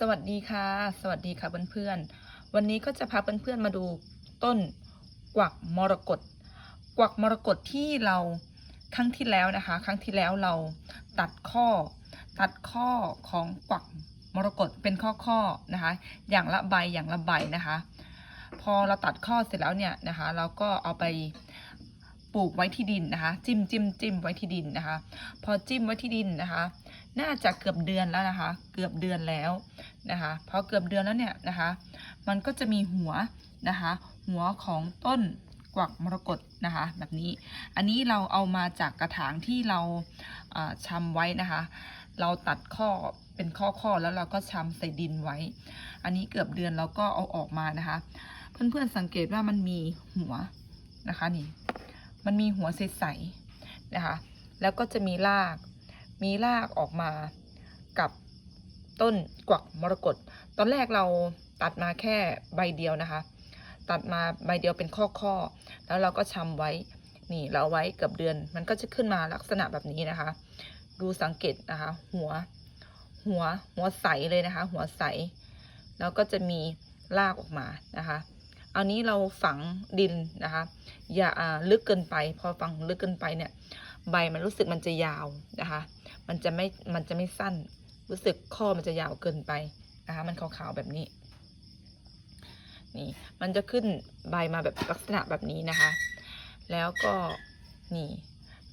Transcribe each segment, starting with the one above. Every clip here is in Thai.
สวัสดีค่ะ สวัสดีค่ะเพื่อนๆ วันนี้ก็จะพาเพื่อนๆมาดูต้นกวักมรกตกวักมรกตที่เราครั้งที่แล้วนะคะ ครั้งที่แล้วเราตัดข้อ ตัดข้อของกวักมรกตเป็นข้อๆนะคะ อย่างละใบอย่างละใบนะคะ พอเราตัดข้อเสร็จแล้วเนี่ยนะคะ เราก็เอาไป ปลูกไว้ที่ดินนะคะ จิ้มจิ้มจิ้มไว้ที่ดินนะคะ พอจิ้มไว้ที่ดินนะคะ น่าจะเกือบเดือนแล้วนะคะ เกือบเดือนแล้วนะคะพอเกือบเดือนแล้วเนี่ยนะคะ มันก็จะมีหัวนะคะ หัวของต้นกวักมรกตนะคะ แบบนี้ อันนี้เราเอามาจากกระถางที่เราอ่าชำไว้นะคะ เราตัดข้อเป็นข้อข้อแล้วเราก็ชำใส่ดินไว้ อันนี้เกือบเดือนเราก็เอาออกมานะคะ เพื่อนๆสังเกตว่ามันมีหัวนะคะนี่ มันมีหัวใสๆนะคะ แล้วก็จะมีราก มีรากออกมากับต้นกวักมรกต ตอนแรกเราตัดมาแค่ใบเดียวนะคะ ตัดมาใบเดียวเป็นข้อข้อๆแล้วเราก็ชำไว้ นี่เราเอาไว้เกือบเดือน มันก็จะขึ้นมาลักษณะแบบนี้นะคะ ดูสังเกตนะคะ หัว หัว หัวใสเลยนะคะ หัวใส แล้วก็จะมีรากออกมานะคะ อันนี้เราฝังดินนะคะ อย่าลึกเกินไป พอฝังลึกเกินไปเนี่ย ใบมันรู้สึกมันจะยาวนะคะ มันจะไม่ มันจะไม่สั้น รู้สึกข้อมันจะยาวเกินไปนะคะ มันขาวๆแบบนี้ นี่ มันจะขึ้นใบมาแบบลักษณะแบบนี้นะคะ แล้วก็นี่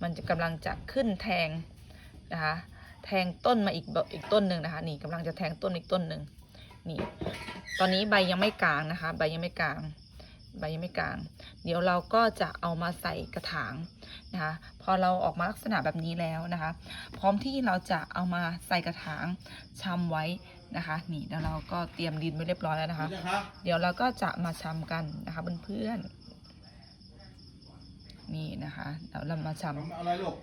มันจะกำลังจะขึ้นแทงนะคะ แทงต้นมาอีกอีกต้นหนึ่งนะคะ นี่กำลังจะแทงต้นอีกต้นหนึ่ง นี่ ตอนนี้ใบยังไม่กลางนะคะ ใบยังไม่กลาง ใบยังไม่กลาง เดี๋ยวเราก็จะเอามาใส่กระถางนะคะ พอเราออกมาลักษณะแบบนี้แล้วนะคะ พร้อมที่เราจะเอามาใส่กระถางชำไว้นะคะ นี่แล้วเราก็เตรียมดินไว้เรียบร้อยแล้วนะคะนี่นะครับเดี๋ยวเราก็จะมาชำกันนะคะเพื่อนๆนี่นะคะ เดี๋ยวเรามาชำทำอะไรลูก